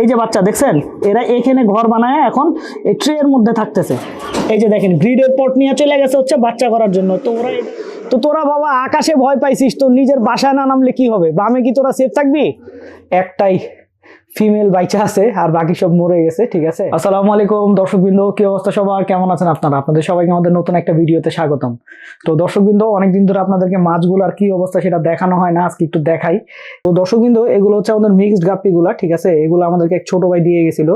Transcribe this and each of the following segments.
এই যে বাচ্চা, দেখছেন? এরা এখানে ঘর বানায় এখন এই ট্রের মধ্যে থাকতেছে। এই যে দেখেন গ্রিডের পট নিয়ে চলে গেছে হচ্ছে বাচ্চা করার জন্য। তো ওরা তো তোরা বাবা, আকাশে ভয় পাইছিস তো নিজের বাসায় না নামলে কি হবে? বামে কি তোরা সেফ থাকবি? একটাই ফিমেল বাইচা আছে, আর বাকি সব মরে গেছে, ঠিক আছে? আসসালামু আলাইকুম, দর্শকবৃন্দ, কি অবস্থা সবার? কেমন আছেন আপনারা? আপনাদের সবাইকে আমাদের নতুন একটা ভিডিওতে স্বাগতম। তো দর্শকবৃন্দ, অনেকদিন ধরে আপনাদেরকে মাছগুলোর কি অবস্থা সেটা দেখানো হয় না, আজকে একটু দেখাই। তো দর্শকবৃন্দ, এগুলো হচ্ছে আমাদের মিক্সড গাপ্পিগুলা, ঠিক আছে? এগুলো আমাদেরকে এক ছোট ভাই দিয়ে গেছিল,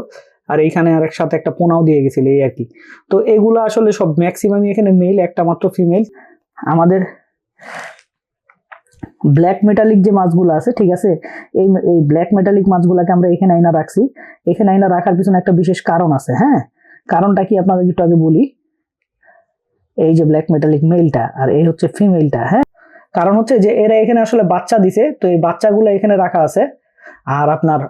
আর এইখানে আর সাথে একটা পোনাও দিয়ে গেছিল, এই আর কি। তো এগুলো আসলে সব ম্যাক্সিমামই এখানে মেল একটা মাত্র ফিমেল আমাদের ব্ল্যাক মেটালিক যে মাছগুলো আছে, ঠিক আছে? এই এই ব্ল্যাক মেটালিক মাছগুলোকে আমরা এখানে আইনা রাখছি। এখানে আইনা রাখার পিছনে একটা বিশেষ কারণ আছে হ্যাঁ? কারণটা কি আপনাদের একটু আগে বলি? এই যে ব্ল্যাক মেটালিক মেলটা আর এই হচ্ছে ফিমেলটা হ্যাঁ? কারণ হচ্ছে যে এরা এখানে আসলে বাচ্চা দিছে, তো এই বাচ্চাগুলো এখানে রাখা আছে। আর আপনার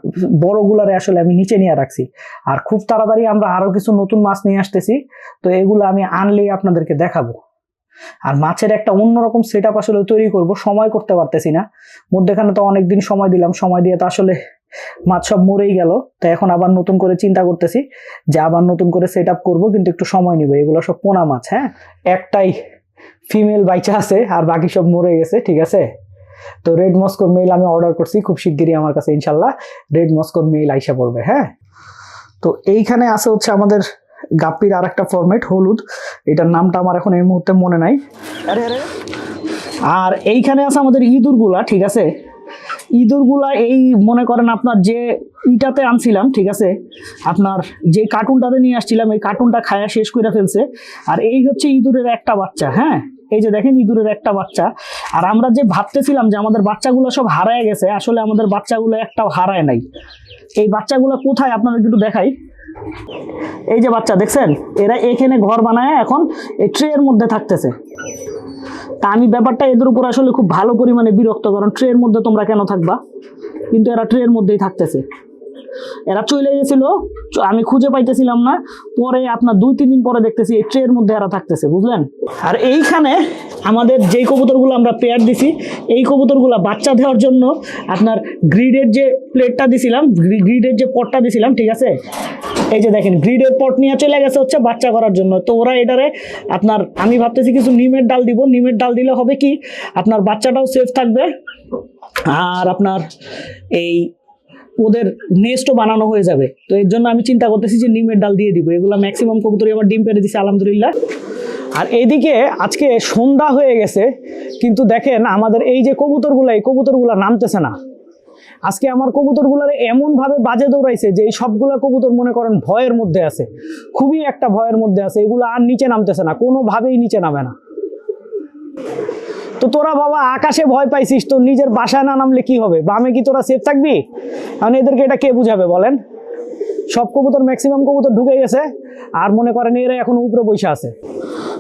বড়গুলারে আসলে আমি নিচে নিয়ে রাখছি। আর খুব তাড়াতাড়ি আমরা আরও কিছু নতুন মাছ নিয়ে আসতেছি। তো এগুলো আমি আনলেই আপনাদেরকে দেখাবো। আর মাছের একটা অন্যরকম সেট আপ আসলে তৈরি করব, সময় করতে পারতেছি না। মধ্যেখানে তো অনেকদিন সময় দিলাম, সময় দিয়ে তো আসলে মাছ সব মরেই গেল। তো এখন আবার নতুন করে চিন্তা করতেছি যে আবার নতুন করে সেট আপ করব, কিন্তু একটু সময় নিবে। এগুলো সব পোনা মাছ হ্যাঁ? একটাই ফিমেল বাইচা আছে, আর বাকি সব মরে গেছে, ঠিক আছে? তো রেড মস্কোর মেল আমি অর্ডার করছি, খুব শিগগিরই আমার কাছে, ইনশাল্লাহ। রেড মস্কোর মেল আইসা পড়বে হ্যাঁ? তো এইখানে আছে হচ্ছে আমাদের গাপ্পির আর একটা ফরম্যাট হলুদ। এটার নামটা আমার এখন এই মুহূর্তে মনে নাই। আরে আরে। আর এইখানে আছে আমাদের ইঁদুরগুলা ঠিক আছে? ইঁদুরগুলা এই মনে করেন আপনার যে ইটাতে আনছিলাম ঠিক আছে? আপনার যে কার্টুনটাতে নিয়ে আসছিলাম এই কার্টুনটা খায়া শেষ করে ফেলছে। আর এই হচ্ছে ইঁদুরের একটা বাচ্চা হ্যাঁ? এই যে দেখেন ইঁদুরের একটা বাচ্চা। আর আমরা যে ভাবতেছিলাম যে আমাদের বাচ্চাগুলো সব হারায় গেছে আসলে আমাদের বাচ্চাগুলো একটাও হারায় নাই। এই বাচ্চাগুলো কোথায়? আপনাদের একটু দেখাই। এই যে বাচ্চা, দেখছেন? এরা এখানে ঘর বানায় এখন এই ট্রের মধ্যে থাকতেছে। তা আমি ব্যাপারটা এদের উপর আসলে খুব ভালো পরিমাণে বিরক্ত, কারণ ট্রের মধ্যে তোমরা কেন থাকবা? কিন্তু এরা ট্রের মধ্যেই থাকতেছে। এরা চলে গেছিল আমি খুঁজে পাইতেছিলাম না। পরে আপনার দুই, তিন দিন পরে দেখতেছি এই ট্রের মধ্যে এরা থাকতেছে, বুঝলেন? আর এইখানে আমাদের যেই কবুতরগুলো আমরা পেয়ার দিছি, এই কবুতরগুলো বাচ্চা দেওয়ার জন্য আপনার গ্রিডের যে প্লেটটা দিছিলাম গ্রিডের যে পটটা দিছিলাম, ঠিক আছে? এই যে দেখেন গ্রিডের পট নিয়ে চলে গেছে হচ্ছে বাচ্চা করার জন্য। তো ওরা এটারে আপনার, আমি ভাবতেছি কিছু নিমের ডাল দিব। নিমের ডাল দিলে হবে কি, আপনার বাচ্চাটাও সেফ থাকবে। আর আপনার এই ওদের নেস্টও বানানো হয়ে যাবে। তো এর জন্য আমি চিন্তা করতেছি যে নিমের ডাল দিয়ে দিব। এগুলো ম্যাক্সিমাম কবুতরই আবার ডিম পেড়ে দিছে, আলহামদুলিল্লাহ। আর এইদিকে আজকে সন্ধ্যা হয়ে গেছে, কিন্তু দেখেন আমাদের এই যে কবুতরগুলো, এই কবুতরগুলো নামতেছে না। আজকে আমার কবুতরগুলার এমন ভাবে বাজে দৌড়াইছে যে এই সবগুলা কবুতর মনে করেন ভয়ের মধ্যে আছে। খুবই একটা ভয়ের মধ্যে আছে। এগুলো আর নিচে নামতেছে না, কোনোভাবেই নিচে নামে না। তো তোরা বাবা আকাশে ভয় পাইছিস তো নিজের বাসায় না নামলে কি হবে? বামে কি তোরা সেফ থাকবি? কারণ এদেরকে এটা কে বুঝাবে বলেন? সব কবুতর ম্যাক্সিমাম কবুতর ঢুকে গেছে, আর মনে করেন এরা এখন উপরে বসে আছে।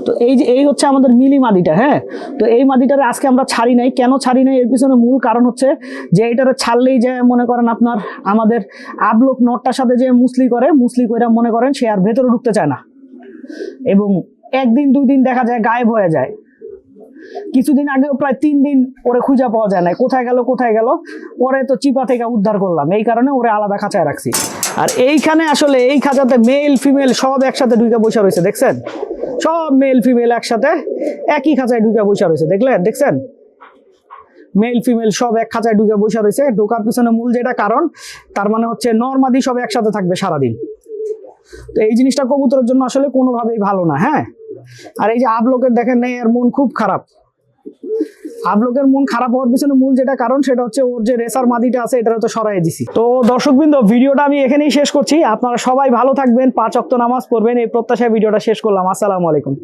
তো এই যে, এই হচ্ছে আমাদের মিলি মাদিটা হ্যাঁ? তো এই মাদিটারে আজকে আমরা ছাড়ি নাই। কেন ছাড়ি নাই? এর পিছনে মূল কারণ হচ্ছে যে, এটারে ছাড়লেই যে, মনে করেন আপনার আমাদের আবলোক নটটার সাথে যে মুসলি করে মুসলি করে মনে করেন সে আর ভেতরে ঢুকতে চায় না। এবং একদিন, দুই দিন দেখা যায় গায়েব হয়ে যায়। কিছুদিন আগেও প্রায় তিন দিন ওরে খুঁজে পাওয়া যায় না কোথায় গেল কোথায় গেল? পরে তো চিপা থেকে উদ্ধার করলাম। এই কারণে ওরে আলাদা খাঁচায় রাখছি। আর এইখানে আসলে এই খাঁচাতে মেল ফিমেল সব একসাথে ঢুকে বসে রয়েছে, দেখছেন? সব মেল ফিমেল একসাথে একই খাঁচায় ঢুকে বসে রয়েছে, দেখলেন? দেখছেন? মেল ফিমেল সব এক খাঁচায় ঢুকে বসে রয়েছে। ঢোকার পিছনে মূল যেটা কারণ, তার মানে হচ্ছে নর্মাদি সব একসাথে থাকবে সারাদিন। তো এই জিনিসটা কবুতরের জন্য আসলে কোনোভাবেই ভালো না হ্যাঁ? আর এই যে আবলোকের দেখেন নেই, এর মন খুব খারাপ। আবলোকের মন খারাপ হওয়ার পিছনে মূল যেটা কারণ, সেটা হচ্ছে ওর যে রেসার মাদিটা আছে এটা তো সরাই দিছি। তো দর্শকবৃন্দ, ভিডিওটা আমি এখানেই শেষ করছি। আপনারা সবাই ভালো থাকবেন, পাঁচ অক্ত নামাজ পড়বেন। এই প্রত্যাশায় ভিডিওটা শেষ করলাম। আসসালামু আলাইকুম।